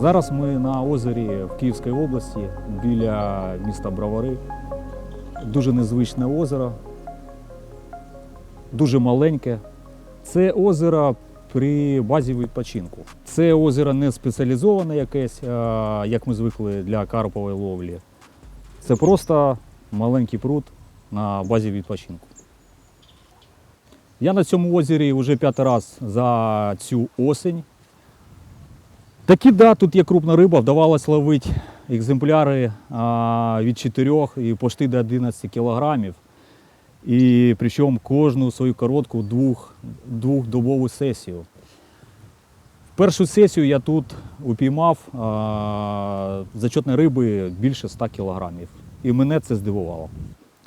Зараз ми на озері в Київській області біля міста Бровари. Дуже незвичне озеро, дуже маленьке. Це озеро при базі відпочинку. Це озеро не спеціалізоване якесь, як ми звикли для карпової ловлі. Це просто маленький пруд на базі відпочинку. Я на цьому озері вже п'ятий раз за цю осінь. Такі, да, тут є крупна риба, вдавалось ловити екземпляри а, від 4 і почти до 11 кілограмів. І причому кожну свою коротку двох, двохдобову сесію. Першу сесію я тут упіймав а, зачетної риби більше 100 кілограмів. І мене це здивувало.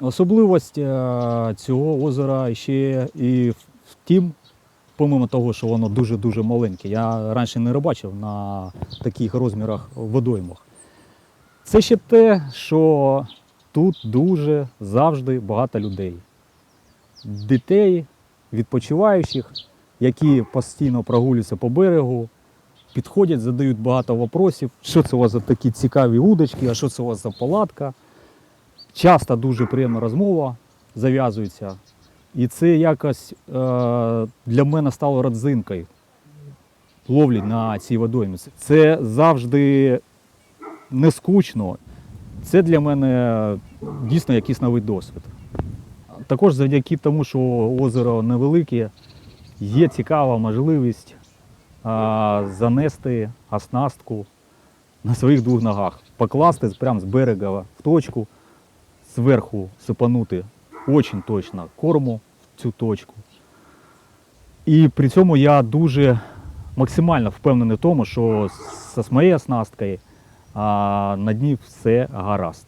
Особливість е, цього озера ще і в тім, помимо того, що воно дуже-дуже маленьке, я раніше не рибачив на таких розмірах водоймах. Це ще те, що тут дуже завжди багато людей. Дітей, відпочиваючих, які постійно прогулюються по берегу, підходять, задають багато питань, що це у вас за такі цікаві удочки, а що це у вас за палатка. Часто дуже приємна розмова зав'язується. І це якось е, для мене стало родзинкою ловлі на цій водоймі. Це завжди не скучно. Це для мене дійсно якийсь новий досвід. Також завдяки тому, що озеро невелике, є цікава можливість а, занести оснастку на своїх двох ногах, покласти прямо з берега в точку, зверху сипанути очень точно корму в цю точку. І при цьому я дуже максимально впевнений в тому, що з моєю оснасткою а, на дні все гаразд.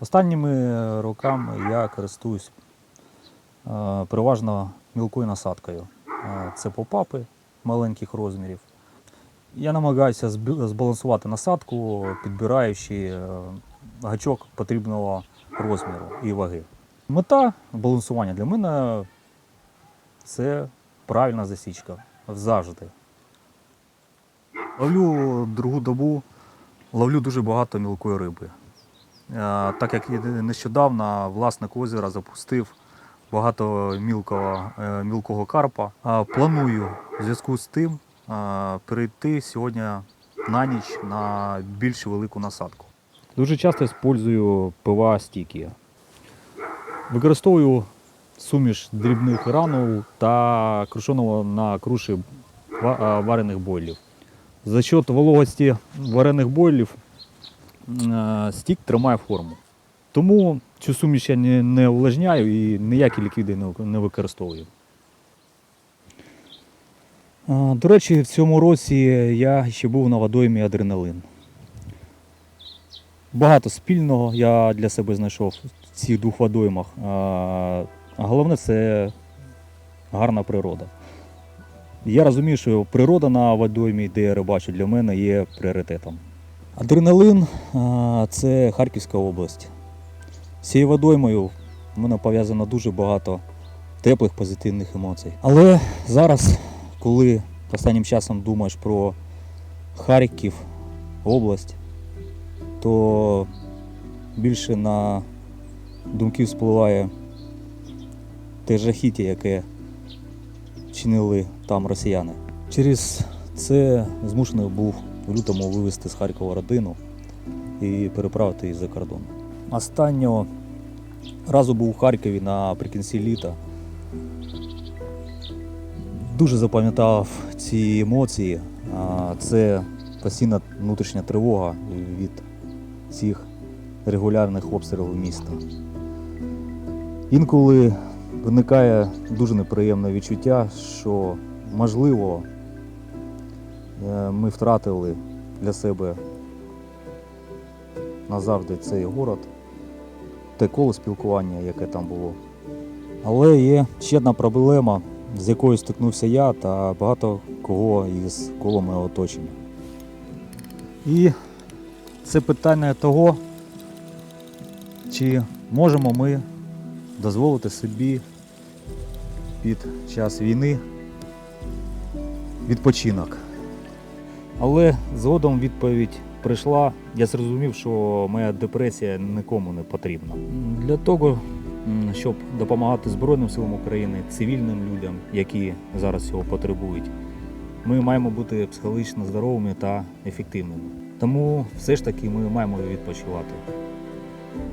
Останніми роками я користуюсь е, переважно мілкою насадкою. Е, Це попапи маленьких розмірів. Я намагаюся збалансувати насадку, підбираючи е, гачок потрібного розміру і ваги. Мета балансування для мене це правильна засічка завжди. Ловлю другу добу, ловлю дуже багато мілкої риби. Е, Так як нещодавно власник озера запустив багато мілкого, е, мілкого карпа. Планую в зв'язку з тим е, перейти сьогодні на ніч на більш велику насадку. Дуже часто використовую ПВА стіки. Використовую суміш дрібних гранул та крушеного на круші варених бойлів. За счет вологості варених бойлів стік тримає форму. Тому цю суміш я не, увлажняю і ніякі ліквіди не використовую. До речі, в цьому році я ще був на водоймі адреналин. Багато спільного я для себе знайшов в цих двох водоймах. А головне це гарна природа. Я розумію, що природа на водоймі, де я рибачу, для мене є пріоритетом. Адреналин це Харківська область. З цією водоймою в мене пов'язано дуже багато теплих позитивних емоцій. Але зараз, коли останнім часом думаєш про Харків, область, то більше на думки спливає те жахіття, яке чинили там росіяни. Через це змушений був в лютому вивезти з Харкова родину і переправити її за кордон. Останнього разу був у Харкові наприкінці літа. Дуже запам'ятав ці емоції. Це постійна внутрішня тривога від цих регулярних обстрілів міста. Інколи виникає дуже неприємне відчуття, що можливо е, ми втратили для себе назавжди цей город, те коло спілкування, яке там було. Але є ще одна проблема, з якою стикнувся я та багато кого із коло мого оточення. І це питання того, чи можемо ми дозволити собі під час війни відпочинок. Але згодом відповідь прийшла. Я зрозумів, що моя депресія нікому не потрібна. Для того, щоб допомагати Збройним силам України, цивільним людям, які зараз цього потребують, ми маємо бути психологічно здоровими та ефективними. Тому все ж таки ми маємо відпочивати.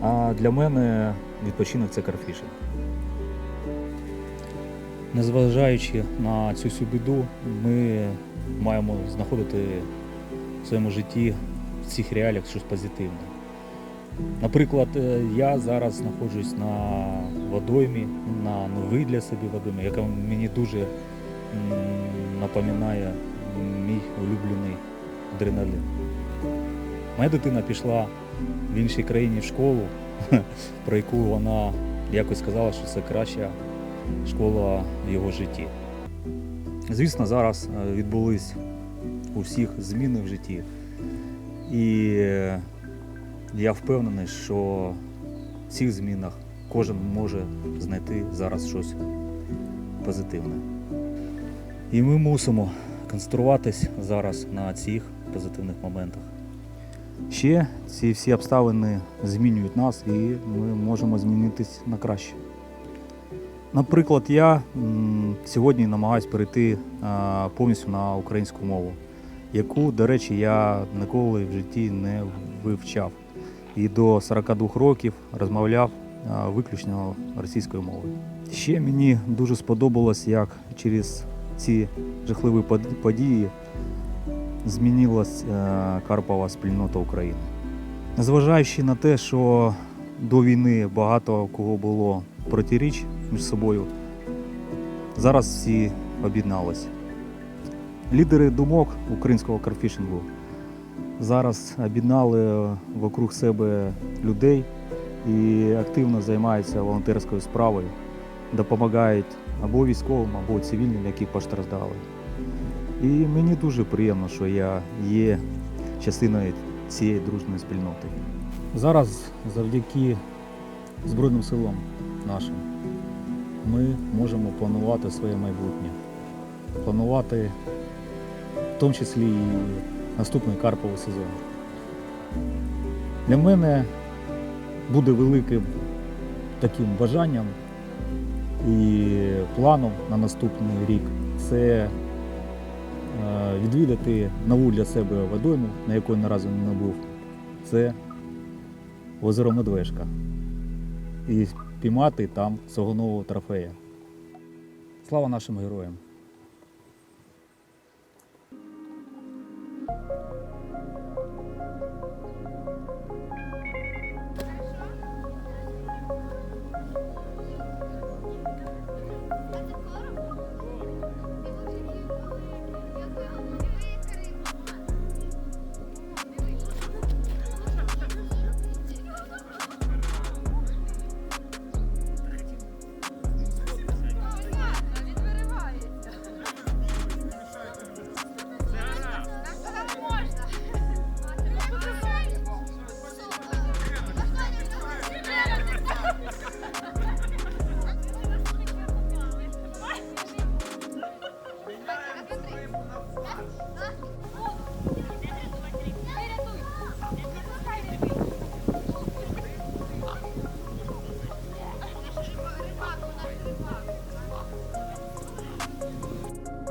А для мене відпочинок це карфішинг. Незважаючи на цю всю біду, ми маємо знаходити в своєму житті в цих реаліях щось позитивне. Наприклад, е, я зараз знаходжусь на водоймі, на новій для себе водоймі, яка мені дуже напоминає мій улюблений адреналін. Моя дитина пішла в іншій країні в школу, про яку вона якось сказала, що це краща школа в його житті. Звісно, зараз е, відбулись у всіх зміни в житті. І е, я впевнений, що в цих змінах кожен може знайти зараз щось позитивне. І ми мусимо концентруватись зараз на цих позитивних моментах. Ще ці всі обставини змінюють нас і ми можемо змінитись на краще. Наприклад, я сьогодні намагаюся перейти повністю на українську мову, яку, до речі, я ніколи в житті не вивчав. І до 42 років розмовляв виключно російською мовою. Ще мені дуже сподобалось, як через ці жахливі події змінилась е, Карпова спільнота України. Незважаючи на те, що до війни багато кого було протиріч між собою, зараз всі об'єдналися. Лідери думок українського карфішингу зараз об'єднали вокруг себе людей і активно займаються волонтерською справою, допомагають або військовим, або цивільним, які постраждали. І мені дуже приємно, що я є частиною цієї дружної спільноти. Зараз завдяки Збройним силам нашим ми можемо планувати своє майбутнє, планувати в тому числі і наступний карповий сезон. Для мене буде великим таким бажанням і планом на наступний рік це відвідати нову для себе водойму, на якої наразі не був. Це озеро Медвежка. І піймати там нового трофея. Слава нашим героям!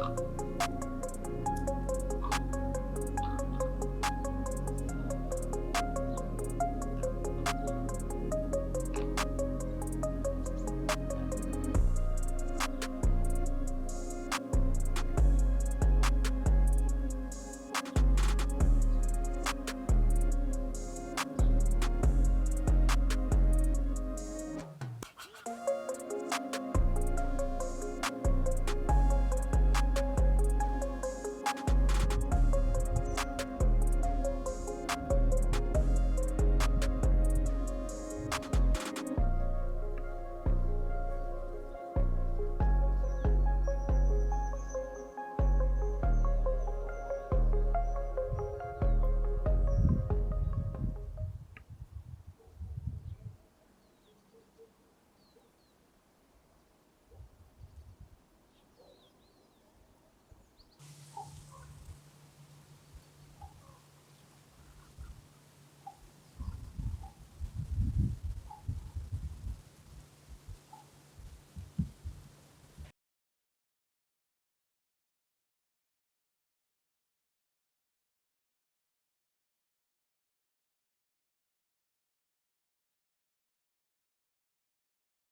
し。